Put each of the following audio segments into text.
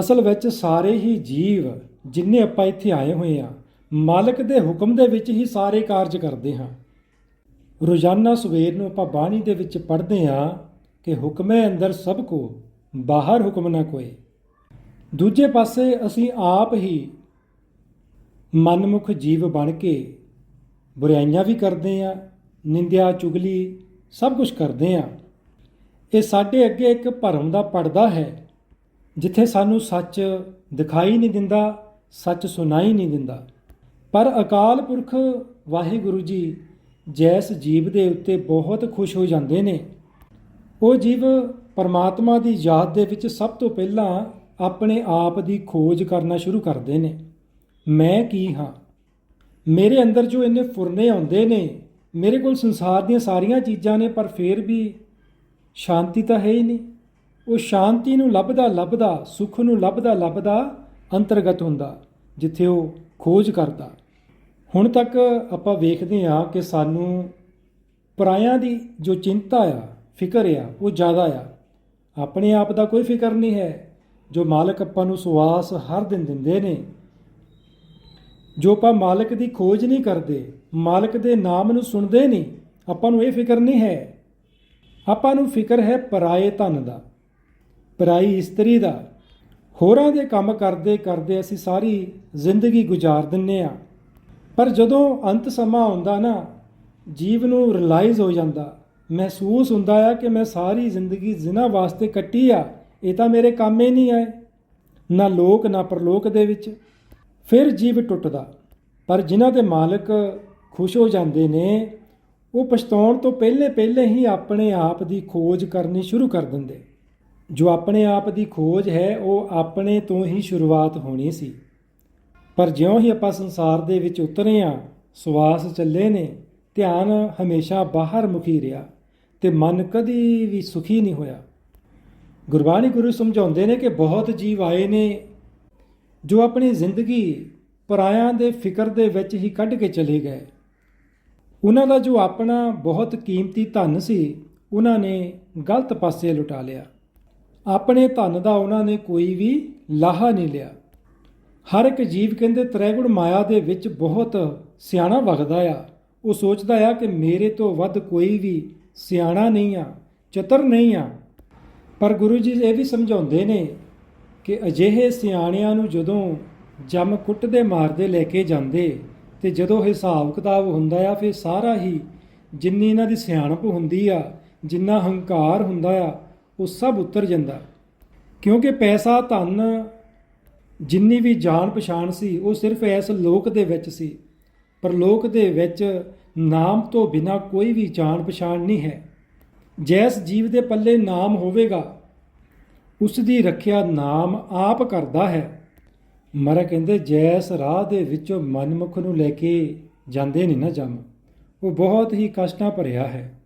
ਅਸਲ ਵਿੱਚ ਸਾਰੇ ਹੀ ਜੀਵ ਜਿੰਨੇ ਆਪਾਂ ਇੱਥੇ ਆਏ ਹੋਏ ਆ, ਮਾਲਕ ਦੇ ਹੁਕਮ ਦੇ ਵਿੱਚ ਹੀ ਸਾਰੇ ਕਾਰਜ ਕਰਦੇ ਹਾਂ। ਰੋਜ਼ਾਨਾ ਸਵੇਰ ਨੂੰ ਆਪਾਂ ਬਾਣੀ ਦੇ ਵਿੱਚ ਪੜ੍ਹਦੇ ਹਾਂ ਕਿ ਹੁਕਮੇ ਅੰਦਰ ਸਭ ਕੋ, ਬਾਹਰ ਹੁਕਮ ਨਾ ਕੋਈ ਦੂਜੇ ਪਾਸੇ ਅਸੀਂ ਆਪ ਹੀ ਮਨਮੁਖ ਜੀਵ ਬਣ ਕੇ ਬੁਰਾਈਆਂ ਵੀ ਕਰਦੇ ਆ ਨਿੰਦਿਆ, ਚੁਗਲੀ ਸਭ ਕੁਝ ਕਰਦੇ ਆ ਇਹ ਸਾਡੇ ਅੱਗੇ ਇੱਕ ਭਰਮ ਦਾ ਪਰਦਾ ਹੈ। ਜਿੱਥੇ ਸਾਨੂੰ ਸੱਚ ਦਿਖਾਈ ਨਹੀਂ ਦਿੰਦਾ, ਸੱਚ ਸੁਣਾਈ ਨਹੀਂ ਦਿੰਦਾ। ਪਰ ਅਕਾਲ ਪੁਰਖ ਵਾਹਿਗੁਰੂ ਜੀ ਜੈਸ ਜੀਵ ਦੇ ਉੱਤੇ ਬਹੁਤ ਖੁਸ਼ ਹੋ ਜਾਂਦੇ ਨੇ। ਉਹ ਜੀਵ ਪਰਮਾਤਮਾ ਦੀ ਯਾਦ ਦੇ ਵਿੱਚ ਸਭ ਤੋਂ ਪਹਿਲਾਂ ਆਪਣੇ ਆਪ ਦੀ ਖੋਜ ਕਰਨਾ ਸ਼ੁਰੂ ਕਰਦੇ ਨੇ। ਮੈਂ ਕੀ ਹਾਂ? ਮੇਰੇ ਅੰਦਰ ਜੋ ਇੰਨੇ ਫੁਰਨੇ ਆਉਂਦੇ ਨੇ, ਮੇਰੇ ਕੋਲ ਸੰਸਾਰ ਦੀਆਂ ਸਾਰੀਆਂ ਚੀਜ਼ਾਂ ਨੇ, ਪਰ ਫੇਰ ਵੀ ਸ਼ਾਂਤੀ ਤਾਂ ਹੈ ਹੀ ਨਹੀਂ। ਉਹ ਸ਼ਾਂਤੀ ਨੂੰ ਲੱਭਦਾ ਲੱਭਦਾ, ਸੁੱਖ ਨੂੰ ਲੱਭਦਾ ਲੱਭਦਾ ਅੰਤਰਗਤ ਹੁੰਦਾ, ਜਿੱਥੇ ਉਹ ਖੋਜ ਕਰਦਾ। ਹੁਣ ਤੱਕ ਆਪਾਂ ਵੇਖਦੇ ਹਾਂ ਕਿ ਸਾਨੂੰ ਪਰਾਇਆਂ ਦੀ ਜੋ ਚਿੰਤਾ ਆ, ਫਿਕਰ ਆ, ਉਹ ਜ਼ਿਆਦਾ ਆ। ਆਪਣੇ ਆਪ ਦਾ ਕੋਈ ਫਿਕਰ ਨਹੀਂ ਹੈ। ਜੋ ਮਾਲਕ ਆਪਾਂ ਨੂੰ ਸੁਆਸ ਹਰ ਦਿਨ ਦਿੰਦੇ ਨੇ, ਜੋ ਆਪਾਂ ਮਾਲਕ ਦੀ ਖੋਜ ਨਹੀਂ ਕਰਦੇ, ਮਾਲਕ ਦੇ ਨਾਮ ਨੂੰ ਸੁਣਦੇ ਨਹੀਂ, ਆਪਾਂ ਨੂੰ ਇਹ ਫਿਕਰ ਨਹੀਂ ਹੈ। ਆਪਾਂ ਨੂੰ ਫਿਕਰ ਹੈ ਪਰਾਏ ਧਨ ਦਾ। ਪਰਾਈ ਇਸਤਰੀ ਦਾ। ਹੋਰਾਂ ਦੇ ਕੰਮ ਕਰਦੇ ਕਰਦੇ ਅਸੀਂ ਸਾਰੀ ਜ਼ਿੰਦਗੀ ਗੁਜ਼ਾਰ ਦਿੰਨੇ ਆ। ਪਰ ਜਦੋਂ ਅੰਤ ਸਮਾਂ ਆਉਂਦਾ ਨਾ, ਜੀਵ ਨੂੰ ਰਿਅਲਾਈਜ਼ ਹੋ ਜਾਂਦਾ। ਮਹਿਸੂਸ ਹੁੰਦਾ ਆ ਕਿ ਮੈਂ ਸਾਰੀ ਜ਼ਿੰਦਗੀ ਜ਼ਿਨਾ ਵਾਸਤੇ ਕੱਟੀ ਆ, ਇਹ ਤਾਂ ਮੇਰੇ ਕੰਮ ਹੀ ਨਹੀਂ ਆਏ। ਨਾ ਲੋਕ, ਨਾ ਪਰਲੋਕ ਦੇ ਵਿੱਚ। ਫਿਰ ਜੀਵ ਟੁੱਟਦਾ। ਪਰ ਜਿਨ੍ਹਾਂ ਦੇ ਮਾਲਕ ਖੁਸ਼ ਹੋ ਜਾਂਦੇ ਨੇ, ਉਹ ਪਛਤਾਉਣ ਤੋਂ ਪਹਿਲੇ ਪਹਿਲੇ ਹੀ ਆਪਣੇ ਆਪ ਦੀ ਖੋਜ ਕਰਨੀ ਸ਼ੁਰੂ ਕਰ ਦਿੰਦੇ। ਜੋ ਆਪਣੇ ਆਪ ਦੀ ਖੋਜ ਹੈ, ਉਹ ਆਪਣੇ ਤੋਂ ਹੀ ਸ਼ੁਰੂਆਤ ਹੋਣੀ ਸੀ। ਪਰ ਜਿਉਂ ਹੀ ਆਪਾਂ ਸੰਸਾਰ ਦੇ ਵਿੱਚ ਉਤਰੇ ਆ ਸਵਾਸ ਚੱਲੇ ਨੇ, ਧਿਆਨ ਹਮੇਸ਼ਾ ਬਾਹਰ ਮੁਖੀ ਰਿਹਾ ਤੇ ਮਨ ਕਦੀ ਵੀ ਸੁਖੀ ਨਹੀਂ ਹੋਇਆ। ਗੁਰਬਾਣੀ ਗੁਰੂ ਸਮਝਾਉਂਦੇ ਨੇ ਕਿ ਬਹੁਤ ਜੀਵ ਆਏ ਨੇ, ਜੋ ਆਪਣੀ ਜ਼ਿੰਦਗੀ ਪਰਾਇਆਂ ਦੇ ਫਿਕਰ ਦੇ ਵਿੱਚ ਹੀ ਕੱਢ ਕੇ ਚਲੇ ਗਏ। ਉਹਨਾਂ ਦਾ ਜੋ ਆਪਣਾ ਬਹੁਤ ਕੀਮਤੀ ਧਨ ਸੀ, ਉਹਨਾਂ ਨੇ ਗਲਤ ਪਾਸੇ ਲੁਟਾ ਲਿਆ। ਆਪਣੇ ਧਨ ਦਾ ਉਹਨਾਂ ਨੇ ਕੋਈ ਵੀ ਲਾਹਾ ਨਹੀਂ ਲਿਆ। ਹਰ ਇੱਕ ਜੀਵ ਕਹਿੰਦੇ ਤ੍ਰੈਗੁਣ ਮਾਇਆ ਦੇ ਵਿੱਚ ਬਹੁਤ ਸਿਆਣਾ ਵਗਦਾ ਆ। ਉਹ ਸੋਚਦਾ ਆ ਕਿ ਮੇਰੇ ਤੋਂ ਵੱਧ ਕੋਈ ਵੀ ਸਿਆਣਾ ਨਹੀਂ ਆ, ਚਤਰ ਨਹੀਂ ਆ। ਪਰ ਗੁਰੂ ਜੀ ਇਹ ਵੀ ਸਮਝਾਉਂਦੇ ਨੇ ਕਿ ਅਜਿਹੇ ਸਿਆਣਿਆਂ ਨੂੰ ਜਦੋਂ ਜਮ ਕੁੱਟਦੇ ਮਾਰਦੇ ਲੈ ਕੇ ਜਾਂਦੇ ਤੇ ਜਦੋਂ ਹਿਸਾਬ ਕਿਤਾਬ ਹੁੰਦਾ ਆ, ਫਿਰ ਸਾਰਾ ਹੀ ਜਿੰਨੀ ਇਹਨਾਂ ਦੀ ਸਿਆਣਪ ਹੁੰਦੀ ਆ, ਜਿੰਨਾ ਹੰਕਾਰ ਹੁੰਦਾ ਆ ਉਹ ਸਭ ਉਤਰ ਜਾਂਦਾ। ਕਿਉਂਕਿ ਪੈਸਾ, ਧਨ ਜਿੰਨੀ ਵੀ ਜਾਣ ਪਛਾਣ ਸੀ, ਉਹ ਸਿਰਫ ਇਸ ਲੋਕ ਦੇ ਵਿੱਚ ਸੀ। ਪਰ ਲੋਕ ਦੇ ਵਿੱਚ ਨਾਮ ਤੋਂ ਬਿਨਾ ਕੋਈ ਵੀ ਜਾਣ ਪਛਾਣ ਨਹੀਂ ਹੈ। ਜੈਸ ਜੀਵ ਦੇ ਪੱਲੇ ਨਾਮ ਹੋਵੇਗਾ, ਉਸ ਦੀ ਰੱਖਿਆ ਨਾਮ ਆਪ ਕਰਦਾ ਹੈ। ਮਰਾ ਕਹਿੰਦੇ, ਜੈਸ ਰਾਹ ਦੇ ਵਿੱਚੋਂ ਮਨਮੁਖ ਨੂੰ ਲੈ ਕੇ ਜਾਂਦੇ ਨਹੀਂ ਨਾ ਜਮ। ਉਹ ਬਹੁਤ ਹੀ ਕਸ਼ਟਾਂ ਭਰਿਆ ਹੈ।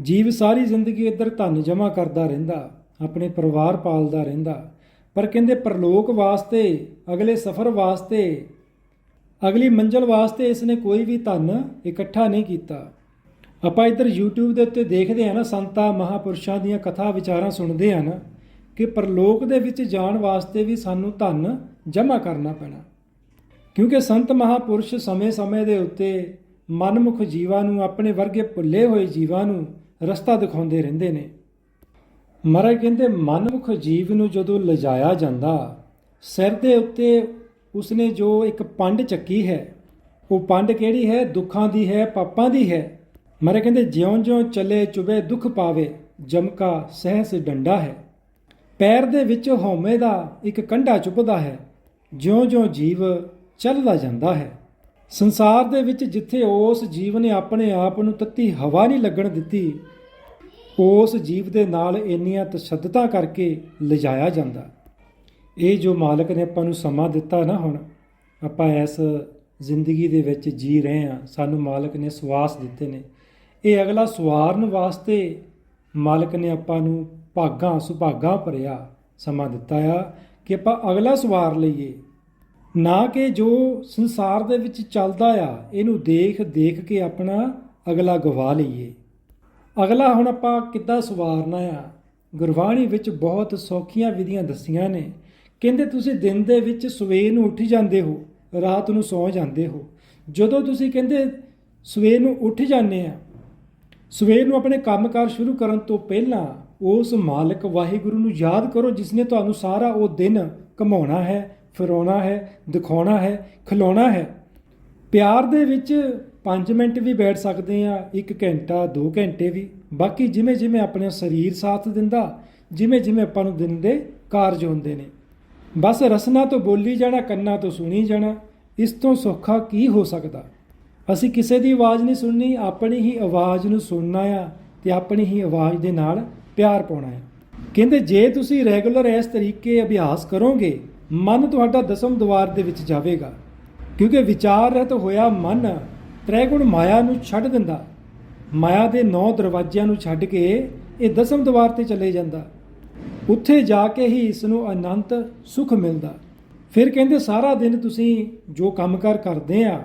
ਜੀਵ ਸਾਰੀ ਜ਼ਿੰਦਗੀ ਇੱਧਰ ਧਨ ਜਮ੍ਹਾਂ ਕਰਦਾ ਰਹਿੰਦਾ, ਆਪਣੇ ਪਰਿਵਾਰ ਪਾਲਦਾ ਰਹਿੰਦਾ। ਪਰ ਕਹਿੰਦੇ ਪਰਲੋਕ ਵਾਸਤੇ, ਅਗਲੇ ਸਫ਼ਰ ਵਾਸਤੇ, ਅਗਲੀ ਮੰਜ਼ਲ ਵਾਸਤੇ ਇਸ ਨੇ ਕੋਈ ਵੀ ਧਨ ਇਕੱਠਾ ਨਹੀਂ ਕੀਤਾ। ਆਪਾਂ ਇੱਧਰ YouTube ਦੇ ਉੱਤੇ ਦੇਖਦੇ ਆ ਨਾ, ਸੰਤਾਂ, ਮਹਾਪੁਰਸ਼ਾਂ ਦੀਆਂ ਕਥਾ ਵਿਚਾਰਾਂ ਸੁਣਦੇ ਆ ਨਾ ਕਿ ਪਰਲੋਕ ਦੇ ਵਿੱਚ ਜਾਣ ਵਾਸਤੇ ਵੀ ਸਾਨੂੰ ਧਨ ਜਮ੍ਹਾਂ ਕਰਨਾ ਪੈਣਾ। ਕਿਉਂਕਿ ਸੰਤ ਮਹਾਪੁਰਸ਼ ਸਮੇਂ-ਸਮੇਂ ਦੇ ਉੱਤੇ ਮਨਮੁਖ ਜੀਵਾਂ ਨੂੰ, ਆਪਣੇ ਵਰਗੇ ਭੁੱਲੇ ਹੋਏ ਜੀਵਾਂ ਨੂੰ ਰਸਤਾ ਦਿਖਾਉਂਦੇ ਰਹਿੰਦੇ ਨੇ। ਮਹਾਰਾਜ ਕਹਿੰਦੇ, ਮਨਮੁਖ ਜੀਵ ਨੂੰ ਜਦੋਂ ਲਿਜਾਇਆ ਜਾਂਦਾ, ਸਿਰ ਦੇ ਉੱਤੇ ਉਸਨੇ ਜੋ ਇੱਕ ਪੰਡ ਚੱਕੀ ਹੈ, ਉਹ ਪੰਡ ਕਿਹੜੀ ਹੈ? ਦੁੱਖਾਂ ਦੀ ਹੈ, ਪਾਪਾਂ ਦੀ ਹੈ? ਮਹਾਰਾਜ ਕਹਿੰਦੇ, ਜਿਉਂ-ਜਿਉਂ ਚੱਲੇ ਚੁਬੇ ਦੁੱਖ ਪਾਵੇ ਜਮਕਾ ਸਹਿਸ ਡੰਡਾ ਹੈ। ਪੈਰ ਦੇ ਵਿੱਚ ਹਉਮੈ ਦਾ ਇੱਕ ਕੰਡਾ ਚੁੱਭਦਾ ਹੈ, ਜਿਉਂ-ਜਿਉਂ ਜੀਵ ਚੱਲਦਾ ਜਾਂਦਾ ਹੈ। ਸੰਸਾਰ ਦੇ ਵਿੱਚ ਜਿੱਥੇ ਉਸ ਜੀਵ ਨੇ ਆਪਣੇ ਆਪ ਨੂੰ ਤੱਤੀ ਹਵਾ ਨਹੀਂ ਲੱਗਣ ਦਿੱਤੀ ਉਸ ਜੀਵ ਦੇ ਨਾਲ ਇੰਨੀਆਂ ਤਸ਼ੱਦਦਾਂ ਕਰਕੇ ਲਿਜਾਇਆ ਜਾਂਦਾ। ਇਹ ਜੋ ਮਾਲਕ ਨੇ ਆਪਾਂ ਨੂੰ ਸਮਾਂ ਦਿੱਤਾ ਨਾ ਹੁਣ, ਆਪਾਂ ਇਸ ਜ਼ਿੰਦਗੀ ਦੇ ਵਿੱਚ ਜੀ ਰਹੇ ਹਾਂ, ਸਾਨੂੰ ਮਾਲਕ ਨੇ ਸਵਾਸ ਦਿੱਤੇ ਨੇ। ਇਹ ਅਗਲਾ ਸਵਾਰਨ ਵਾਸਤੇ ਮਾਲਕ ਨੇ ਆਪਾਂ ਨੂੰ ਭਾਗਾਂ, ਸੁਭਾਗਾਂ ਭਰਿਆ ਸਮਾਂ ਦਿੱਤਾ ਆ ਕਿ ਆਪਾਂ ਅਗਲਾ ਸਵਾਰ ਲਈਏ। ਨਾ ਕਿ ਜੋ ਸੰਸਾਰ ਦੇ ਵਿੱਚ ਚੱਲਦਾ ਆ, ਇਹਨੂੰ ਦੇਖ ਦੇਖ ਕੇ ਆਪਣਾ ਅਗਲਾ ਗਵਾ ਲਈਏ। ਅਗਲਾ ਹੁਣ ਆਪਾਂ ਕਿੱਦਾਂ ਸਵਾਰਨਾ ਆ? ਗੁਰਬਾਣੀ ਵਿੱਚ ਬਹੁਤ ਸੌਖੀਆਂ ਵਿਧੀਆਂ ਦੱਸੀਆਂ ਨੇ। ਕਹਿੰਦੇ ਤੁਸੀਂ ਦਿਨ ਦੇ ਵਿੱਚ ਸਵੇਰ ਨੂੰ ਉੱਠ ਜਾਂਦੇ ਹੋ, ਰਾਤ ਨੂੰ ਸੌ ਜਾਂਦੇ ਹੋ। ਜਦੋਂ ਤੁਸੀਂ ਕਹਿੰਦੇ ਸਵੇਰ ਨੂੰ ਉੱਠ ਜਾਂਦੇ ਆ, ਸਵੇਰ ਨੂੰ ਆਪਣੇ ਕੰਮਕਾਰ ਸ਼ੁਰੂ ਕਰਨ ਤੋਂ ਪਹਿਲਾਂ ਉਸ ਮਾਲਕ ਵਾਹਿਗੁਰੂ ਨੂੰ ਯਾਦ ਕਰੋ ਜਿਸ ਨੇ ਤੁਹਾਨੂੰ ਸਾਰਾ ਉਹ ਦਿਨ ਕਮਾਉਣਾ ਹੈ, ਫਿਰਾਉਣਾ ਹੈ, ਦਿਖਾਉਣਾ ਹੈ, ਖਿਲਾਉਣਾ ਹੈ। ਪਿਆਰ ਦੇ ਵਿੱਚ 5 ਮਿੰਟ ਵੀ ਬੈਠ ਸਕਦੇ ਆ 1 ਘੰਟਾ 2 ਘੰਟੇ ਵੀ। ਬਾਕੀ ਜਿਵੇਂ ਜਿਵੇਂ ਆਪਣੇ ਸਰੀਰ ਸਾਥ ਦਿੰਦਾ, ਜਿਵੇਂ ਜਿਵੇਂ ਆਪਾਂ ਨੂੰ ਦਿਨ ਦੇ ਕਾਰਜ ਹੁੰਦੇ ਨੇ। ਬਸ ਰਸਨਾ ਤੋਂ ਬੋਲੀ ਜਾਣਾ, ਕੰਨਾਂ ਤੋਂ ਸੁਣੀ ਜਾਣਾ, ਇਸ ਤੋਂ ਸੌਖਾ ਕੀ ਹੋ ਸਕਦਾ? ਅਸੀਂ ਕਿਸੇ ਦੀ ਆਵਾਜ਼ ਨਹੀਂ ਸੁਣਨੀ, ਆਪਣੀ ਹੀ ਆਵਾਜ਼ ਨੂੰ ਸੁਣਨਾ ਆ ਤੇ ਆਪਣੀ ਹੀ ਆਵਾਜ਼ ਦੇ ਨਾਲ ਪਿਆਰ ਪਾਉਣਾ ਆ। ਕਹਿੰਦੇ, ਜੇ ਤੁਸੀਂ ਰੈਗੂਲਰ ਇਸ ਤਰੀਕੇ ਅਭਿਆਸ ਕਰੋਗੇ, ਮਨ ਤੁਹਾਡਾ ਦਸਮ ਦਵਾਰ ਦੇ ਵਿੱਚ ਜਾਵੇਗਾ। ਕਿਉਂਕਿ ਵਿਚਾਰ ਰਹਿਤ ਹੋਇਆ ਮਨ ਤ੍ਰੈਗੁਣ ਮਾਇਆ ਨੂੰ ਛੱਡ ਦਿੰਦਾ। ਮਾਇਆ ਦੇ ਨੌ ਦਰਵਾਜ਼ਿਆਂ ਨੂੰ ਛੱਡ ਕੇ ਇਹ ਦਸਮ ਦਵਾਰ ਤੇ ਚਲੇ ਜਾਂਦਾ। ਉੱਥੇ ਜਾ ਕੇ ਹੀ ਇਸ ਨੂੰ ਅਨੰਤ ਸੁਖ ਮਿਲਦਾ। ਫਿਰ ਕਹਿੰਦੇ, ਸਾਰਾ ਦਿਨ ਤੁਸੀਂ ਜੋ ਕੰਮਕਾਰ ਕਰਦੇ ਆ,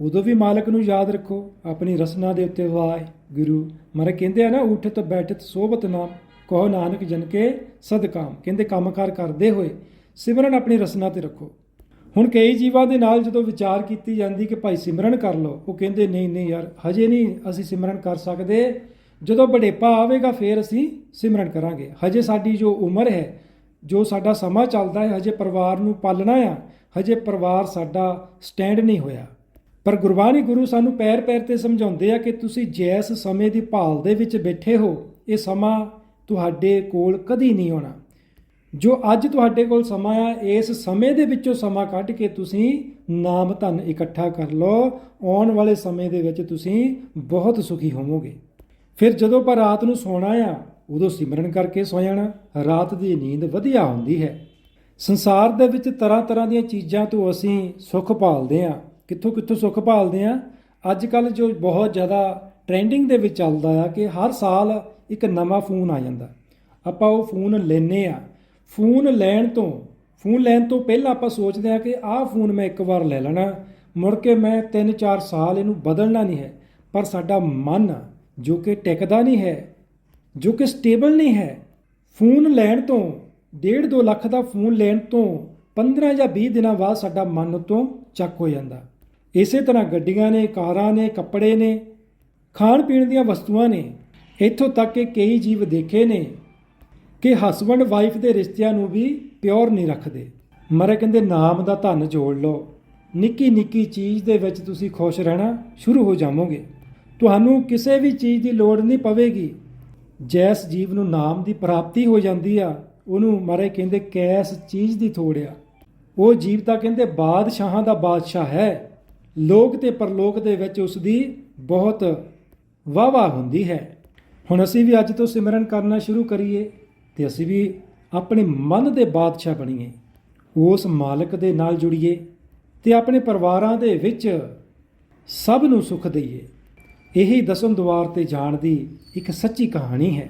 ਉਦੋਂ ਵੀ ਮਾਲਕ ਨੂੰ ਯਾਦ ਰੱਖੋ। ਆਪਣੀ ਰਸਨਾ ਦੇ ਉੱਤੇ ਵਾਹਿਗੁਰੂ ਮਾਰੇ ਕਹਿੰਦੇ ਆ ਨਾ, ਉਠਤ, ਬੈਠਤ ਸੋਬਤ ਨਾਮ ਕਹੋ ਨਾਨਕ ਜਨ ਕੇ ਸਦਕਾਮ। ਕਹਿੰਦੇ ਕੰਮਕਾਰ ਕਰਦੇ ਹੋਏ ਸਿਮਰਨ ਆਪਣੀ ਰਸਨਾ ਤੇ ਰੱਖੋ। ਹੁਣ ਕਈ ਜੀਵਾਂ ਦੇ ਨਾਲ ਜਦੋਂ ਵਿਚਾਰ ਕੀਤੀ ਜਾਂਦੀ ਕਿ ਭਾਈ ਸਿਮਰਨ ਕਰ ਲਓ, ਉਹ ਕਹਿੰਦੇ, ਨਹੀਂ ਨਹੀਂ ਯਾਰ, ਹਜੇ ਨਹੀਂ ਅਸੀਂ ਸਿਮਰਨ ਕਰ ਸਕਦੇ। ਜਦੋਂ ਬੜੇਪਾ ਆਵੇਗਾ, ਫਿਰ ਅਸੀਂ ਸਿਮਰਨ ਕਰਾਂਗੇ। ਹਜੇ ਸਾਡੀ ਜੋ ਉਮਰ ਹੈ, ਜੋ ਸਾਡਾ ਸਮਾਂ ਚੱਲਦਾ ਹੈ, ਹਜੇ ਪਰਿਵਾਰ ਨੂੰ ਪਾਲਣਾ ਆ, ਹਜੇ ਪਰਿਵਾਰ ਸਾਡਾ ਸਟੈਂਡ ਨਹੀਂ ਹੋਇਆ। ਪਰ ਗੁਰਬਾਣੀ ਗੁਰੂ ਸਾਨੂੰ ਪੈਰ ਪੈਰ ਤੇ ਸਮਝਾਉਂਦੇ ਆ ਕਿ ਤੁਸੀਂ ਜੈਸ ਸਮੇਂ ਦੀ ਭਾਲ ਦੇ ਵਿੱਚ ਬੈਠੇ ਹੋ, ਇਹ ਸਮਾਂ ਤੁਹਾਡੇ ਕੋਲ ਕਦੀ ਨਹੀਂ ਆਉਣਾ। ਜੋ ਅੱਜ ਤੁਹਾਡੇ ਕੋਲ ਸਮਾਂ ਆ, ਇਸ ਸਮੇਂ ਦੇ ਵਿੱਚੋਂ ਸਮਾਂ ਕੱਢ ਕੇ ਤੁਸੀਂ ਨਾਮ ਧਨ ਇਕੱਠਾ ਕਰ ਲਓ। ਆਉਣ ਵਾਲੇ ਸਮੇਂ ਦੇ ਵਿੱਚ ਤੁਸੀਂ ਬਹੁਤ ਸੁਖੀ ਹੋਵੋਗੇ। ਫਿਰ ਜਦੋਂ ਆਪਾਂ ਰਾਤ ਨੂੰ ਸੌਣਾ ਆ, ਉਦੋਂ ਸਿਮਰਨ ਕਰਕੇ ਸੌ ਜਾਣਾ। ਰਾਤ ਦੀ ਨੀਂਦ ਵਧੀਆ ਹੁੰਦੀ ਹੈ। ਸੰਸਾਰ ਦੇ ਵਿੱਚ ਤਰ੍ਹਾਂ ਤਰ੍ਹਾਂ ਦੀਆਂ ਚੀਜ਼ਾਂ ਤੋਂ ਅਸੀਂ ਸੁੱਖ ਭਾਲਦੇ ਆ। ਕਿੱਥੋਂ ਕਿੱਥੋਂ ਸੁੱਖ ਭਾਲਦੇ ਆ? ਅੱਜ ਕੱਲ ਜੋ ਬਹੁਤ ਜ਼ਿਆਦਾ ਟ੍ਰੈਂਡਿੰਗ ਦੇ ਵਿੱਚ ਚੱਲਦਾ ਆ ਕਿ ਹਰ ਸਾਲ ਇੱਕ ਨਵਾਂ ਫੋਨ ਆ ਜਾਂਦਾ। ਆਪਾਂ ਉਹ ਫੋਨ ਲੈਨੇ ਆ। ਫੋਨ ਲੈਣ ਤੋਂ, ਫੋਨ ਲੈਣ ਤੋਂ ਪਹਿਲਾਂ ਆਪਾਂ ਸੋਚਦੇ ਆ ਕਿ ਆਹ ਫੋਨ ਮੈਂ ਇੱਕ ਵਾਰ ਲੈ ਲੈਣਾ। ਮੁੜ ਕੇ ਮੈਂ 3-4 ਸਾਲ ਇਹਨੂੰ ਬਦਲਣਾ ਨਹੀਂ ਹੈ, ਪਰ ਸਾਡਾ ਮਨ ਜੋ ਕਿ ਟਿਕਦਾ ਨਹੀਂ ਹੈ, ਜੋ ਕਿ ਸਟੇਬਲ ਨਹੀਂ ਹੈ, ਫੋਨ ਲੈਣ ਤੋਂ 1.5 ਲੱਖ ਦਾ ਫੋਨ ਲੈਣ ਤੋਂ 15 ਜਾਂ 20 ਦਿਨਾਂ ਬਾਅਦ ਸਾਡਾ ਮਨ ਤੋਂ ਚੱਕ ਹੋ ਜਾਂਦਾ। ਇਸੇ ਤਰ੍ਹਾਂ ਗੱਡੀਆਂ ਨੇ, ਕਾਰਾਂ ਨੇ, ਕੱਪੜੇ ਨੇ ਖਾਣ ਪੀਣ ਦੀਆਂ ਵਸਤੂਆਂ ਨੇ, ਇੱਥੋਂ ਤੱਕ ਕਿ ਕਈ ਜੀਵ ਦੇਖੇ ਨੇ ਕਿ ਹਸਬੰਡ ਵਾਈਫ ਦੇ ਰਿਸ਼ਤਿਆਂ ਨੂੰ ਵੀ ਪਿਓਰ ਨਹੀਂ ਰੱਖਦੇ। ਮਰੇ ਕਹਿੰਦੇ, ਨਾਮ ਦਾ ਧਨ ਜੋੜ ਲਓ। ਨਿੱਕੀ ਨਿੱਕੀ ਚੀਜ਼ ਦੇ ਵਿੱਚ ਤੁਸੀਂ ਖੁਸ਼ ਰਹਿਣਾ ਸ਼ੁਰੂ ਹੋ ਜਾਵੋਗੇ। ਤੁਹਾਨੂੰ ਕਿਸੇ ਵੀ ਚੀਜ਼ ਦੀ ਲੋੜ ਨਹੀਂ ਪਵੇਗੀ। ਜੈਸ ਜੀਵ ਨੂੰ ਨਾਮ ਦੀ ਪ੍ਰਾਪਤੀ ਹੋ ਜਾਂਦੀ ਆ, ਉਹਨੂੰ ਮਾਰੇ ਕਹਿੰਦੇ, ਕੈਸ ਚੀਜ਼ ਦੀ ਥੋੜ ਆ। ਉਹ ਜੀਵ ਤਾਂ ਕਹਿੰਦੇ, ਬਾਦਸ਼ਾਹਾਂ ਦਾ ਬਾਦਸ਼ਾਹ ਹੈ। ਲੋਕ ਤੇ ਪਰਲੋਕ ਦੇ ਵਿੱਚ ਉਸ ਦੀ ਬਹੁਤ ਵਾਹ-ਵਾਹ ਹੁੰਦੀ ਹੈ। ਹੁਣ ਅਸੀਂ ਵੀ ਅੱਜ ਤੋਂ ਸਿਮਰਨ ਕਰਨਾ ਸ਼ੁਰੂ ਕਰੀਏ। ਤੇ ਅਸੀਂ ਵੀ ਆਪਣੇ ਮਨ ਦੇ ਬਾਦਸ਼ਾਹ ਬਣੀਏ, ਉਸ ਮਾਲਕ ਦੇ ਨਾਲ ਜੁੜੀਏ ਤੇ ਆਪਣੇ ਪਰਿਵਾਰਾਂ ਦੇ ਵਿੱਚ ਸਭ ਨੂੰ ਸੁੱਖ ਦਈਏ। ਇਹੀ ਦਸਮ ਦੁਆਰ ਤੇ ਜਾਣ ਦੀ ਇੱਕ ਸੱਚੀ ਕਹਾਣੀ ਹੈ।